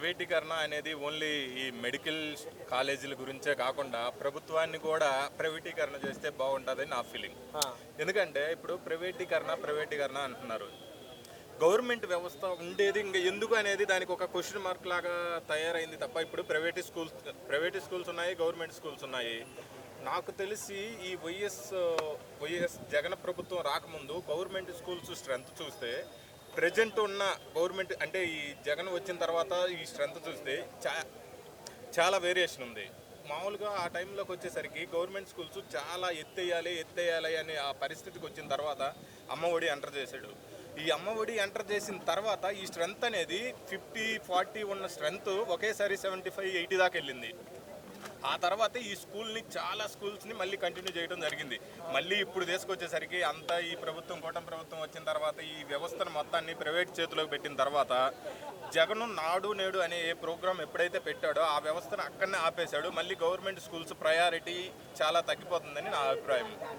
ప్రైవేటీకరణ అనేది ఓన్లీ ఈ మెడికల్ కాలేజీల గురించే కాకుండా ప్రభుత్వాన్ని కూడా ప్రైవేటీకరణ చేస్తే బాగుంటుందని నా ఫీలింగ్. ఎందుకంటే ఇప్పుడు ప్రైవేటీకరణ ప్రైవేటీకరణ అంటున్నారు. గవర్నమెంట్ వ్యవస్థ ఉండేది ఇంకా ఎందుకు అనేది దానికి ఒక క్వశ్చన్ మార్క్ లాగా తయారైంది తప్ప ఇప్పుడు ప్రైవేట్ స్కూల్స్ ప్రైవేట్ స్కూల్స్ ఉన్నాయి గవర్నమెంట్ స్కూల్స్ ఉన్నాయి. నాకు తెలిసి ఈ వైఎస్ వైఎస్ జగన్ ప్రభుత్వం రాకముందు గవర్నమెంట్ స్కూల్స్ స్ట్రెంత్ చూస్తే ప్రజెంట్ ఉన్న గవర్నమెంట్ అంటే ఈ జగన్ వచ్చిన తర్వాత ఈ స్ట్రెంత్ చూస్తే చా చాలా వేరియేషన్ ఉంది. మామూలుగా ఆ టైంలోకి వచ్చేసరికి గవర్నమెంట్ స్కూల్స్ చాలా ఎత్తేయాలి ఎత్తేయాలి అనే ఆ పరిస్థితికి వచ్చిన తర్వాత అమ్మ ఒడి ఎంటర్ చేశాడు. ఈ అమ్మఒడి ఎంటర్ చేసిన తర్వాత ఈ స్ట్రెంత్ అనేది ఫిఫ్టీ ఫార్టీ ఉన్న స్ట్రెంత్ ఒకేసారి సెవెంటీ ఫైవ్ ఎయిటీ దాకా వెళ్ళింది. ఆ తర్వాత ఈ స్కూల్ని చాలా స్కూల్స్ని మళ్ళీ కంటిన్యూ చేయడం జరిగింది. మళ్ళీ ఇప్పుడు తీసుకొచ్చేసరికి అంతా ఈ ప్రభుత్వం కూటమి ప్రభుత్వం వచ్చిన తర్వాత ఈ వ్యవస్థను మొత్తాన్ని ప్రైవేట్ చేతిలోకి పెట్టిన తర్వాత జగను నాడు నేడు అనే ఏ ప్రోగ్రాం ఎప్పుడైతే పెట్టాడో ఆ వ్యవస్థను అక్కడనే ఆపేశాడు. మళ్ళీ గవర్నమెంట్ స్కూల్స్ ప్రయారిటీ చాలా తగ్గిపోతుందని నా అభిప్రాయం.